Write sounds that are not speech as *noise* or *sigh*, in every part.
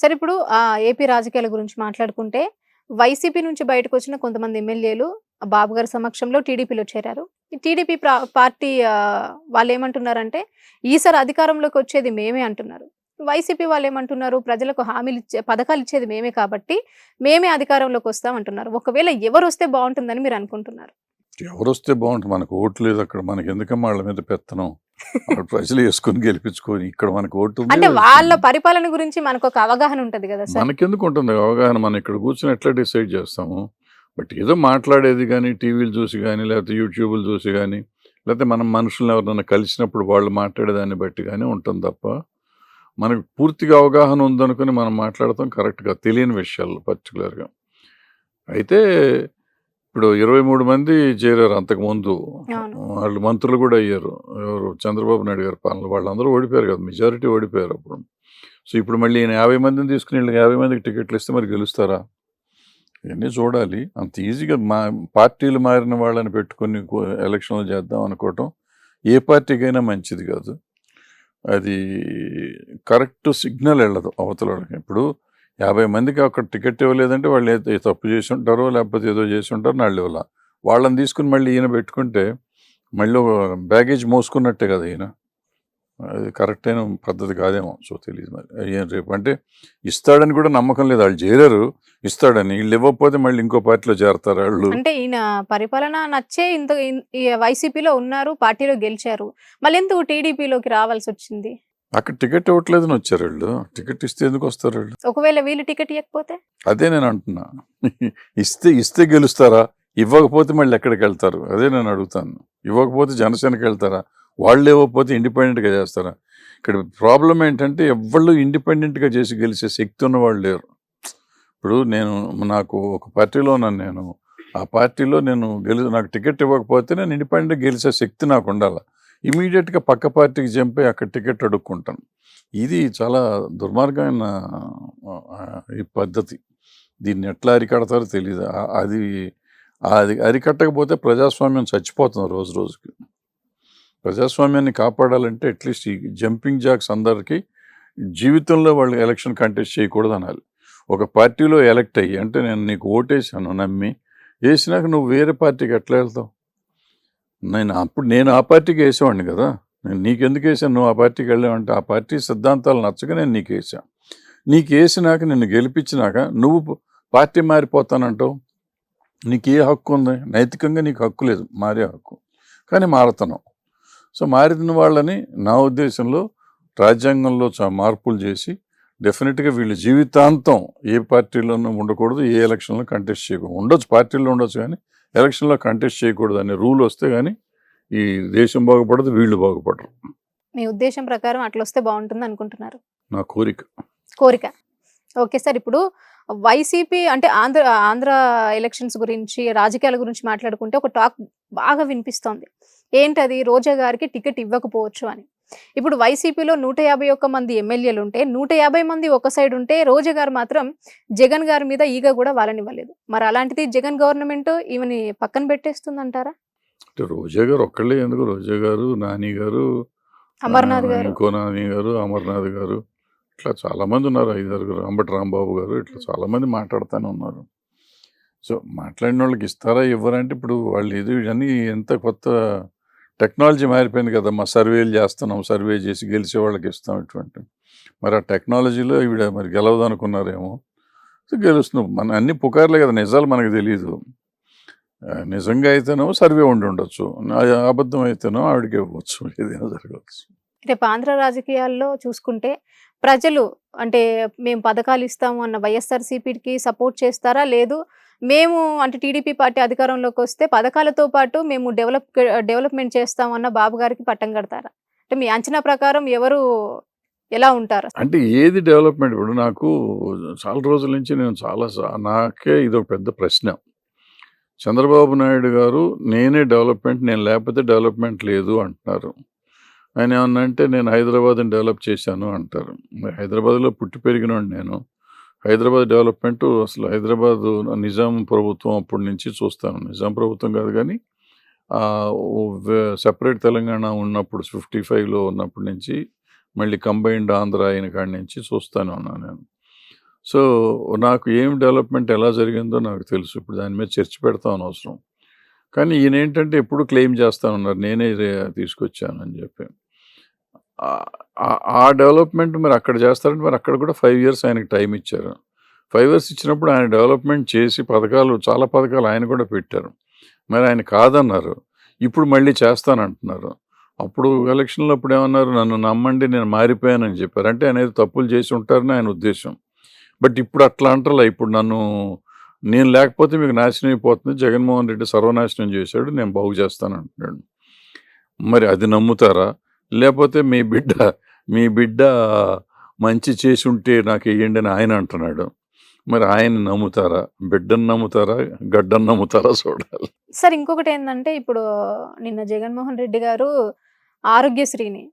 సరే ఇప్పుడు ఏపీ రాజకీయాల గురించి మాట్లాడుకుంటే వైసీపీ నుంచి బయటకు వచ్చిన కొంతమంది ఎమ్మెల్యేలు బాబు గారి సమక్షంలో టీడీపీలో చేరారు. టీడీపీ పార్టీ వాళ్ళు ఏమంటున్నారంటే ఈసారి అధికారంలోకి వచ్చేది మేమే అంటున్నారు. వైసీపీ వాళ్ళు ఏమంటున్నారు ప్రజలకు హామీలు ఇచ్చే పథకాలు ఇచ్చేది మేమే కాబట్టి మేమే అధికారంలోకి వస్తాం అంటున్నారు. ఒకవేళ ఎవరు వస్తే బాగుంటుందని మీరు అనుకుంటున్నారు? ఎవరు వస్తే బాగుంటుంది? మనకు ఓట్లు లేదు అక్కడ. మనకి ఎందుకమ్మా వాళ్ళ మీద పెత్తనం? ప్రజలు వేసుకొని గెలిపించుకొని ఇక్కడ మనకు ఓటు అంటే వాళ్ళ పరిపాలన గురించి మనకు ఒక అవగాహన ఉంటది కదా మనకెందుకు ఉంటుంది అవగాహన? మనం ఇక్కడ కూర్చొని ఎట్లా డిసైడ్ చేస్తాము? బట్ ఏదో మాట్లాడేది కానీ టీవీలు చూసి కానీ లేకపోతే యూట్యూబ్లు చూసి కానీ లేకపోతే మనం మనుషులను ఎవరినైనా కలిసినప్పుడు వాళ్ళు మాట్లాడేదాన్ని బట్టి కానీ ఉంటుంది తప్ప మనకు పూర్తిగా అవగాహన ఉందనుకుని మనం మాట్లాడతాం కరెక్ట్గా తెలియని విషయాలు పర్టికులర్గా అయితే ఇప్పుడు ఇరవై మూడు మంది చేరారు అంతకుముందు. వాళ్ళు మంత్రులు కూడా అయ్యారు. ఎవరు? చంద్రబాబు నాయుడు గారి పాలన. వాళ్ళందరూ ఓడిపోయారు కదా. మెజారిటీ ఓడిపోయారు అప్పుడు. సో ఇప్పుడు మళ్ళీ ఈయన యాభై మందిని తీసుకుని వీళ్ళకి యాభై మందికి టికెట్లు ఇస్తే మరి గెలుస్తారా? ఇవన్నీ చూడాలి. అంత ఈజీగా మా పార్టీలు మారిన వాళ్ళని పెట్టుకొని ఎలక్షన్లు చేద్దాం అనుకోవటం ఏ పార్టీకైనా మంచిది కాదు. అది కరెక్ట్ సిగ్నల్ వెళ్ళదు అవతల వాళ్ళకి. ఇప్పుడు యాభై మందికి అక్కడ టికెట్ ఇవ్వలేదంటే వాళ్ళు ఏదో తప్పు చేసి ఉంటారో లేకపోతే ఏదో చేసి ఉంటారో వాళ్ళు ఇవ్వాల వాళ్ళని తీసుకుని మళ్ళీ ఈయన పెట్టుకుంటే మళ్ళీ బ్యాగేజ్ మోసుకున్నట్టే కదా ఈయన. అది కరెక్ట్ అయిన పద్ధతి కాదేమో సో తెలియదు మరి. ఏం రేపు అంటే ఇస్తాడని కూడా నమ్మకం లేదు. వాళ్ళు చేరారు ఇస్తాడని. వీళ్ళు ఇవ్వకపోతే మళ్ళీ ఇంకో పార్టీలో చేరతారు వాళ్ళు? అంటే ఈయన పరిపాలన నచ్చే ఇంత వైసీపీలో ఉన్నారు పార్టీలో గెలిచారు. మళ్ళీ ఎందుకు టీడీపీలోకి రావాల్సి వచ్చింది? అక్కడ టికెట్ ఇవ్వట్లేదని వచ్చారు వాళ్ళు. టికెట్ ఇస్తే ఎందుకు వస్తారు వాళ్ళు? ఒకవేళ వీళ్ళు టికెట్ ఇవ్వకపోతే? అదే నేను అంటున్నా. *laughs* ఇస్తే ఇస్తే గెలుస్తారా? ఇవ్వకపోతే మళ్ళీ ఎక్కడికి వెళ్తారు? అదే నేను అడుగుతాను. ఇవ్వకపోతే జనసేనకి వెళ్తారా? వాళ్ళు ఇవ్వకపోతే ఇండిపెండెంట్గా చేస్తారా? ఇక్కడ ప్రాబ్లం ఏంటంటే ఎవళ్ళు ఇండిపెండెంట్గా చేసి గెలిచే శక్తి ఉన్న వాళ్ళు లేరు. ఇప్పుడు నేను నాకు ఒక పార్టీలో ఉన్నాను నేను. ఆ పార్టీలో నేను గెలి నాకు టికెట్ ఇవ్వకపోతే నేను ఇండిపెండెంట్గా గెలిచే శక్తి నాకు ఉండాలి? ఇమీడియట్గా పక్క పార్టీకి చంపి అక్కడ టికెట్ అడుక్కుంటాను ఇది చాలా దుర్మార్గమైన ఈ పద్ధతి. దీన్ని ఎట్లా అరికడతారో తెలియదు అది అది అరికట్టకపోతే ప్రజాస్వామ్యం చచ్చిపోతుంది రోజు రోజుకి. ప్రజాస్వామ్యాన్ని కాపాడాలంటే అట్లీస్ట్ ఈ జంపింగ్ జాక్స్ అందరికీ జీవితంలో వాళ్ళు ఎలక్షన్ కంటెస్ట్ చేయకూడదు అనాలి ఒక పార్టీలో ఎలక్ట్ అయ్యి అంటే నేను నీకు ఓటేసాను నమ్మి వేసినాక నువ్వు వేరే పార్టీకి ఎట్లా వెళ్తావు? నేను అప్పుడు నేను ఆ పార్టీకి వేసేవాడిని కదా. నేను నీకెందుకు వేసాను నువ్వు ఆ పార్టీకి వెళ్ళావంటే ఆ పార్టీ సిద్ధాంతాలు నచ్చక నేను నీకు వేసాను నీకు వేసినాక నిన్ను గెలిపించినాక నువ్వు పార్టీ మారిపోతానంటావు? నీకు ఏ హక్కు ఉంది? నైతికంగా నీకు హక్కు లేదు. మారే హక్కు. కానీ మారుతున్నావు సో మారిన వాళ్ళని నా ఉద్దేశంలో రాజ్యాంగంలో చా- మార్పులు చేసి డెఫినెట్గా వీళ్ళు జీవితాంతం ఏ పార్టీలోనూ ఉండకూడదు ఏ ఎలక్షన్లో కంటెస్ట్ చేయకూడదు. ఉండొచ్చు పార్టీలో ఉండొచ్చు కానీ ఎలక్షన్లో కంటెస్ట్ చేయకూడదు అనే రూల్ వస్తే కానీ ఈ దేశం బాగుపడదు వీళ్ళు బాగుపడరు. మీ ఉద్దేశం ప్రకారం అట్లా వస్తే బాగుంటుంది అనుకుంటున్నారు? నా కోరిక. కోరిక. ఓకే సార్ ఇప్పుడు వైసీపీ అంటే ఆంధ్ర ఆంధ్ర ఎలక్షన్స్ గురించి రాజకీయాల గురించి మాట్లాడుకుంటే ఒక టాక్ బాగా వినిపిస్తోంది. ఏంటది? రోజా గారికి టికెట్ ఇవ్వకపోవచ్చు అని. ఇప్పుడు వైసీపీలో నూట యాభై ఒక్క మంది ఎమ్మెల్యేలు ఉంటే నూట యాభై మంది ఒక సైడ్ ఉంటే రోజా గారు మాత్రం జగన్ గారి మీద ఈగ కూడా వాళ్ళనివ్వలేదు మరి అలాంటిది జగన్ గవర్నమెంట్ ఈమెని పక్కన పెట్టేస్తుందంటారా? అంటే రోజా గారు ఒక్కళ్ళే ఎందుకు? రోజా గారు నాని గారు అమర్నాథ్ గారు. ఇంకో నాని గారు అమర్నాథ్ గారు. ఇట్లా చాలా మంది ఉన్నారు ఐదారుగురు. అంబటి రాంబాబు గారు ఇట్లా చాలా మంది మాట్లాడుతూనే ఉన్నారు. సో మాట్లాడిన వాళ్ళకి ఇస్తారా ఇవ్వరంటే ఇప్పుడు వాళ్ళు ఇది ఇవన్నీ ఎంత కొత్త టెక్నాలజీ మారిపోయింది కదా మా సర్వేలు చేస్తున్నాం సర్వే చేసి గెలిచే వాళ్ళకి ఇస్తాం ఇటువంటి మరి ఆ టెక్నాలజీలో ఈవిడ మరి గెలవదు అనుకున్నారేమో సో గెలుస్తున్నాం. మన అన్ని పుకార్లే కదా. నిజాలు మనకు తెలియదు నిజంగా అయితేనో సర్వే ఉండి ఉండొచ్చు. అబద్ధం అయితేనో ఆవిడకి ఇవ్వచ్చు. ఏదైనా జరగవచ్చు. రేపు ఆంధ్ర రాజకీయాల్లో చూసుకుంటే ప్రజలు అంటే మేము పథకాలు ఇస్తాము అన్న వైఎస్ఆర్సీపీకి సపోర్ట్ చేస్తారా? లేదు మేము అంటే టీడీపీ పార్టీ అధికారంలోకి వస్తే పథకాలతో పాటు మేము డెవలప్ డెవలప్మెంట్ చేస్తాం అన్న బాబు గారికి పట్టం కడతారా? అంటే మీ అంచనా ప్రకారం ఎవరు ఎలా ఉంటారు అంటే ఏది డెవలప్మెంట్? ఇప్పుడు నాకు చాలా రోజుల నుంచి నేను చాలా నాకే ఇది ఒక పెద్ద ప్రశ్న. చంద్రబాబు నాయుడు గారు నేనే డెవలప్మెంట్ నేను లేకపోతే డెవలప్మెంట్ లేదు అంటున్నారు. ఆయన ఏమన్నా అంటే నేను హైదరాబాద్ని డెవలప్ చేశాను అంటారు. హైదరాబాద్లో పుట్టి పెరిగినోడు నేను. హైదరాబాద్ డెవలప్మెంట్ అసలు హైదరాబాద్ నిజాం ప్రభుత్వం అప్పటి నుంచి చూస్తాను. నిజాం ప్రభుత్వం కాదు కానీ సెపరేట్ తెలంగాణ ఉన్నప్పుడు ఫిఫ్టీ ఫైవ్లో ఉన్నప్పటి నుంచి మళ్ళీ కంబైన్డ్ ఆంధ్ర అయిన కాడి నుంచి చూస్తానే ఉన్నాను నేను. సో నాకు ఏం డెవలప్మెంట్ ఎలా జరిగిందో నాకు తెలుసు. ఇప్పుడు దాని మీద చర్చ పెడతాను అవసరం కానీ ఈయన ఏంటంటే ఎప్పుడు క్లెయిమ్ చేస్తా ఉన్నారు నేనే తీసుకొచ్చానని చెప్పి. ఆ- డెవలప్మెంట్ మరి అక్కడ చేస్తారంటే మరి అక్కడ కూడా ఫైవ్ ఇయర్స్ ఆయనకి టైం ఇచ్చారు. ఫైవ్ ఇయర్స్ ఇచ్చినప్పుడు ఆయన డెవలప్మెంట్ చేసి పథకాలు చాలా పథకాలు ఆయన కూడా పెట్టారు. మరి ఆయన కాదన్నారు. ఇప్పుడు మళ్ళీ చేస్తానంటున్నారు. అప్పుడు ఎలక్షన్లో అప్పుడు ఏమన్నారు? నన్ను నమ్మండి నేను మారిపోయానని చెప్పారు. అంటే అనేది తప్పులు చేసి ఉంటారని ఆయన ఉద్దేశం. బట్ ఇప్పుడు అట్లా అంటారు ఇప్పుడు నన్ను నేను లేకపోతే మీకు నాశనం అయిపోతుంది. జగన్మోహన్ రెడ్డి సర్వనాశనం చేశాడు నేను బాగు చేస్తాను అంటున్నాడు మరి అది నమ్ముతారా? లేకపోతే మీ బిడ్డ మీ బిడ్డ మంచి చేసి ఉంటే నాకు వేయండి అని ఆయన అంటున్నాడు. మరి ఆయన నమ్ముతారా? బిడ్డను నమ్ముతారా? గడ్డను నమ్ముతారా చూడాలి. సార్ ఇంకొకటి ఏంటంటే ఇప్పుడు నిన్న జగన్మోహన్ రెడ్డి గారు ఆరోగ్యశ్రీని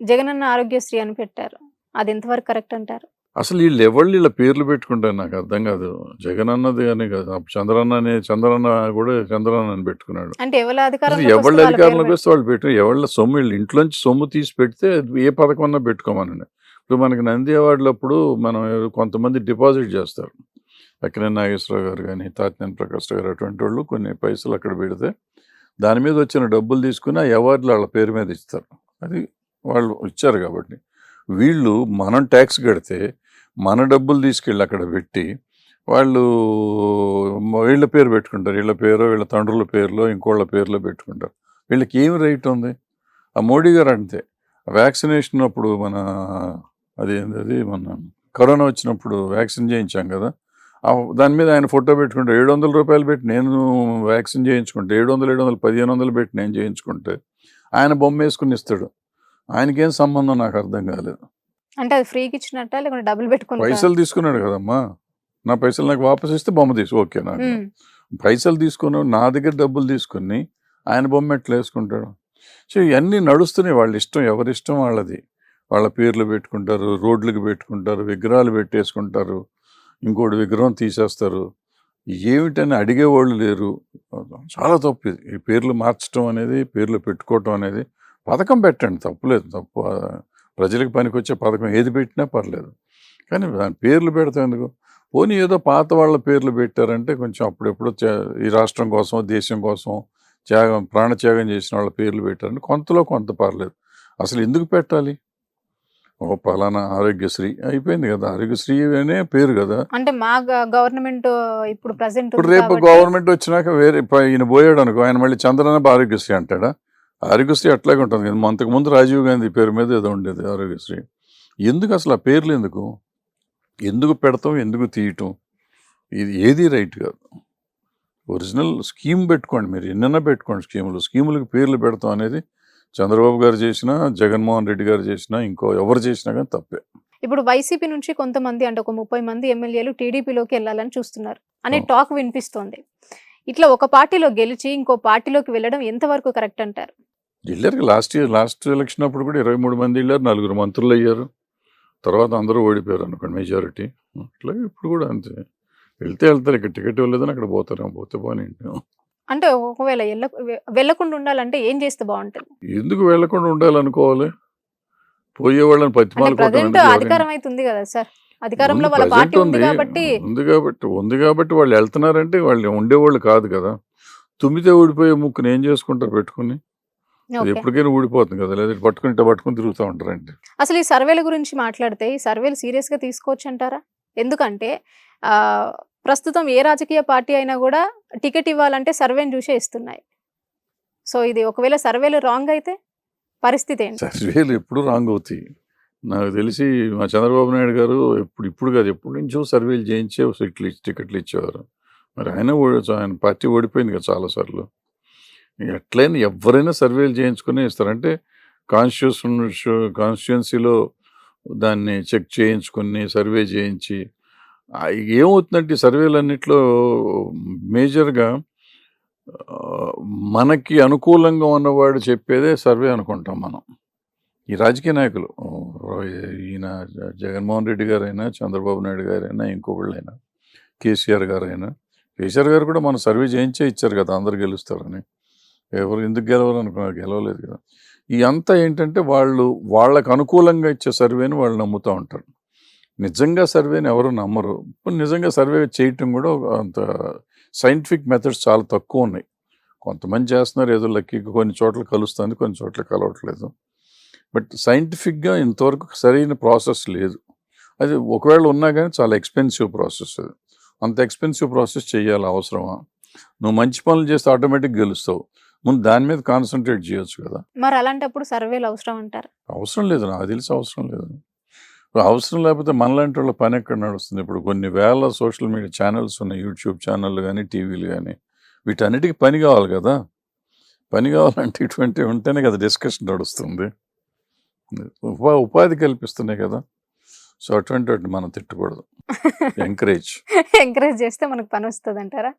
జగనన్న ఆరోగ్యశ్రీ అని పెట్టారు. అది ఎంతవరకు కరెక్ట్ అంటారు? అసలు వీళ్ళు ఎవళ్ళు వీళ్ళ పేర్లు పెట్టుకుంటారు నాకు అర్థం కాదు. జగన్ అన్నది అని కాదు. చంద్రన్న అనే చంద్రన్న కూడా చంద్రన్న అని పెట్టుకున్నాడు. అంటే ఎవరి ఎవళ్ళ అధికారంలోకి వస్తే వాళ్ళు పెట్టారు. ఎవళ్ళ సొమ్ము వీళ్ళు ఇంట్లోంచి సొమ్ము తీసి పెడితే ఏ పథకం అన్నా పెట్టుకోమనండి. ఇప్పుడు మనకి నంది అవార్డులు అప్పుడు మనం ఎవరు- కొంతమంది డిపాజిట్ చేస్తారు. అక్కినే నాగేశ్వరరావు గారు కానీ తాతినేని ప్రకాష్ గారు అటువంటి వాళ్ళు కొన్ని పైసలు అక్కడ పెడితే దాని మీద వచ్చిన డబ్బులు తీసుకుని ఆ అవార్డులు వాళ్ళ పేరు మీద ఇస్తారు. అది వాళ్ళు ఇచ్చారు కాబట్టి. వీళ్ళు మనం ట్యాక్స్ కడితే మన డబ్బులు తీసుకెళ్ళి అక్కడ పెట్టి వాళ్ళు వీళ్ళ పేరు పెట్టుకుంటారు. వీళ్ళ పేరు వీళ్ళ తండ్రుల పేర్లో ఇంకోళ్ళ పేర్లో పెట్టుకుంటారు. వీళ్ళకి ఏమి రైట్ ఉంది? ఆ మోడీ గారు అంతే. వ్యాక్సినేషన్ అప్పుడు మన అది ఏంది అది మన కరోనా వచ్చినప్పుడు వ్యాక్సిన్ చేయించాం కదా. దాని మీద ఆయన ఫోటో పెట్టుకుంటే ఏడు వందల రూపాయలు పెట్టి నేను వ్యాక్సిన్ చేయించుకుంటే ఏడు వందలు ఏడు వందలు పదిహేను వందలు పెట్టి నేను చేయించుకుంటే ఆయన బొమ్మ వేసుకుని ఇస్తాడు. ఆయనకేం సంబంధం నాకు అర్థం కాలేదు. అంటే అది ఫ్రీకి ఇచ్చినట్ట? లేకుంటే డబ్బులు పెట్టుకుని పైసలు తీసుకున్నాడు కదమ్మా. నా పైసలు నాకు వాపస్ ఇస్తే బొమ్మ తీసు ఓకే నాకు పైసలు తీసుకుని నా దగ్గర డబ్బులు తీసుకుని ఆయన బొమ్మ ఎట్లా వేసుకుంటాడు? సో ఇవన్నీ నడుస్తున్నాయి. వాళ్ళ ఇష్టం ఎవరి ఇష్టం వాళ్ళది. వాళ్ళ పేర్లు పెట్టుకుంటారు రోడ్లకు పెట్టుకుంటారు విగ్రహాలు పెట్టేసుకుంటారు. ఇంకోటి విగ్రహం తీసేస్తారు. ఏమిటని అడిగేవాళ్ళు లేరు. చాలా తప్పు ఇది. ఈ పేర్లు మార్చడం అనేది పేర్లు పెట్టుకోవటం అనేది పథకం పెట్టండి. తప్పులేదు. తప్పు ప్రజలకు పనికొచ్చే పథకం ఏది పెట్టినా పర్లేదు. కానీ దాని పేర్లు పెడతాం ఎందుకు? పోనీ ఏదో పాత వాళ్ళ పేర్లు పెట్టారంటే కొంచెం అప్పుడెప్పుడు ఈ రాష్ట్రం కోసం దేశం కోసం త్యాగం ప్రాణత్యాగం చేసిన వాళ్ళ పేర్లు పెట్టారంటే కొంతలో కొంత పర్లేదు. అసలు ఎందుకు పెట్టాలి? ఓ పలానా ఆరోగ్యశ్రీ అయిపోయింది కదా. ఆరోగ్యశ్రీ అనే పేరు కదా. అంటే మా గవర్నమెంట్ ఇప్పుడు ప్రజెంట్ ఇప్పుడు రేపు గవర్నమెంట్ వచ్చినాక వేరే ఈయన పోయాడు అనుకో ఆయన మళ్ళీ చంద్రబాబు ఆరోగ్యశ్రీ అంటాడా? ఆరోగ్యశ్రీ అట్లాగే ఉంటుంది. కదా అంతకుముందు రాజీవ్ గాంధీ పేరు మీద ఏదో ఉండేది ఆరోగ్యశ్రీ. ఎందుకు అసలు ఆ పేర్లు ఎందుకు? ఎందుకు పెడతాం? ఎందుకు తీయటం? ఇది ఏది రైట్ కాదు. ఒరిజినల్ స్కీమ్ పెట్టుకోండి మీరు. ఎన్నైనా పెట్టుకోండి స్కీములు. స్కీములకు పేర్లు పెడతాం అనేది చంద్రబాబు గారు చేసినా జగన్మోహన్ రెడ్డి గారు చేసినా ఇంకో ఎవరు చేసినా కానీ తప్పే. ఇప్పుడు వైసీపీ నుంచి కొంతమంది అంటే ఒక ముప్పై మంది ఎమ్మెల్యేలు టీడీపీలోకి వెళ్ళాలని చూస్తున్నారు. అనే. టాక్ వినిపిస్తోంది. ఇట్లా ఒక పార్టీలో గెలిచి ఇంకో పార్టీలోకి వెళ్ళడం ఎంతవరకు కరెక్ట్ అంటారు? వెళ్ళారు లాస్ట్ ఇయర్ లాస్ట్ ఎలక్షన్ అప్పుడు కూడా ఇరవై మూడు మంది వెళ్ళారు నలుగురు మంత్రులు అయ్యారు. తర్వాత అందరూ ఓడిపోయారు అనుకోండి మెజారిటీ అట్లాగే ఇప్పుడు కూడా అంతే. వెళ్తే వెళ్తారు ఇక్కడ టికెట్ వెళ్ళలేదని అక్కడ పోతారు పోతే పోనీ అంటే ఒకవేళ వెళ్ళ వెళ్ళకుండా ఉండాలంటే ఏం చేస్తే బాగుంటుంది? ఎందుకు వెళ్ళకుండా ఉండాలనుకోవాలి? పోయే వాళ్ళని ప్రజెంట్ అధికారం అయితే ఉంది కదా సార్. అధికారంలో వాళ్ళ పార్టీ ఉంది. కాబట్టి ఉంది కాబట్టి ఉంది కాబట్టి వాళ్ళు వెళ్తున్నారంటే వాళ్ళు ఉండేవాళ్ళు కాదు కదా. తుమ్మితే ఊడిపోయే ముక్కుని ఏం చేసుకుంటారు పెట్టుకుని? అది ఎప్పటికైనా ఊడిపోతుంది కదా లేదా పట్టుకుని ఇట్లా పట్టుకుని తిరుగుతూ ఉంటారంటే అసలు ఈ సర్వేల గురించి మాట్లాడితే ఈ సర్వేలు సీరియస్గా తీసుకోవచ్చు అంటారా ఎందుకంటే ప్రస్తుతం ఏ రాజకీయ పార్టీ అయినా కూడా టికెట్ ఇవ్వాలంటే సర్వేని చూసే ఇస్తున్నాయి. సో ఇది ఒకవేళ సర్వేలు రాంగ్ అయితే పరిస్థితి ఏంటి? సర్వేలు ఎప్పుడు రాంగ్ అవుతాయి. నాకు తెలిసి మా చంద్రబాబు నాయుడు గారు ఎప్పుడు ఇప్పుడు కాదు ఎప్పటి నుంచో సర్వేలు చేయించే టికెట్లు ఇచ్చేవారు. మరి ఆయన ఆయన పార్టీ ఓడిపోయింది కదా చాలాసార్లు ఎట్లయినా ఎవరైనా సర్వేలు చేయించుకునే ఇస్తారంటే కాన్స్టిట్యూషన్ కాన్స్టిట్యున్సీలో దాన్ని చెక్ చేయించుకుని సర్వే చేయించి ఏమవుతుందంటే ఈ సర్వేలన్నిట్లో మేజర్గా మనకి అనుకూలంగా ఉన్నవాడు చెప్పేదే సర్వే అనుకుంటాం మనం. ఈ రాజకీయ నాయకులు ఈయన జగన్మోహన్ రెడ్డి గారైనా చంద్రబాబు నాయుడు గారైనా ఇంకొకళ్ళైనా కేసీఆర్ గారైనా కేసీఆర్ గారు కూడా మన సర్వే చేయించే ఇచ్చారు కదా అందరు గెలుస్తారని. ఎవరు ఎందుకు గెలవరు అనుకున్నారు గెలవలేదు కదా. ఈ అంతా ఏంటంటే వాళ్ళు వాళ్ళకు అనుకూలంగా ఇచ్చే సర్వేని వాళ్ళు నమ్ముతూ ఉంటారు. నిజంగా సర్వేని ఎవరు నమ్మరు. ఇప్పుడు నిజంగా సర్వే చేయటం కూడా అంత సైంటిఫిక్ మెథడ్స్ చాలా తక్కువ ఉన్నాయి. కొంతమంది చేస్తున్నారు ఏదో లక్కీగా కొన్ని చోట్ల కలుస్తుంది కొన్ని చోట్ల కలవట్లేదు. బట్ సైంటిఫిక్గా ఇంతవరకు సరైన ప్రాసెస్ లేదు. అది ఒకవేళ ఉన్నా కానీ చాలా ఎక్స్పెన్సివ్ ప్రాసెస్ అది. అంత ఎక్స్పెన్సివ్ ప్రాసెస్ చేయాలి అవసరమా? నువ్వు మంచి పనులు చేస్తే ఆటోమేటిక్ గెలుస్తావు. ముందు దాని మీద కాన్సన్ట్రేట్ చేయొచ్చు కదా. మరి అలాంటప్పుడు సర్వేలు అవసరం అంటారు. అవసరం లేదు నాకు తెలిసి అవసరం లేదు. అవసరం లేకపోతే మనలాంటి వాళ్ళ పని ఎక్కడ నడుస్తుంది? ఇప్పుడు కొన్ని వేల సోషల్ మీడియా ఛానల్స్ ఉన్నాయి యూట్యూబ్ ఛానళ్ళు కానీ టీవీలు కానీ వీటన్నిటికీ పని కావాలి కదా. పని కావాలంటే ఇటువంటివి ఉంటేనే కదా డిస్కషన్ నడుస్తుంది. ఉపా ఉపాధి కల్పిస్తున్నాయి కదా. సో అటువంటి వాటిని మనం తిట్టకూడదు. *laughs* ఎంకరేజ్ ఎంకరేజ్ చేస్తే మనకు పని వస్తుంది అంటారా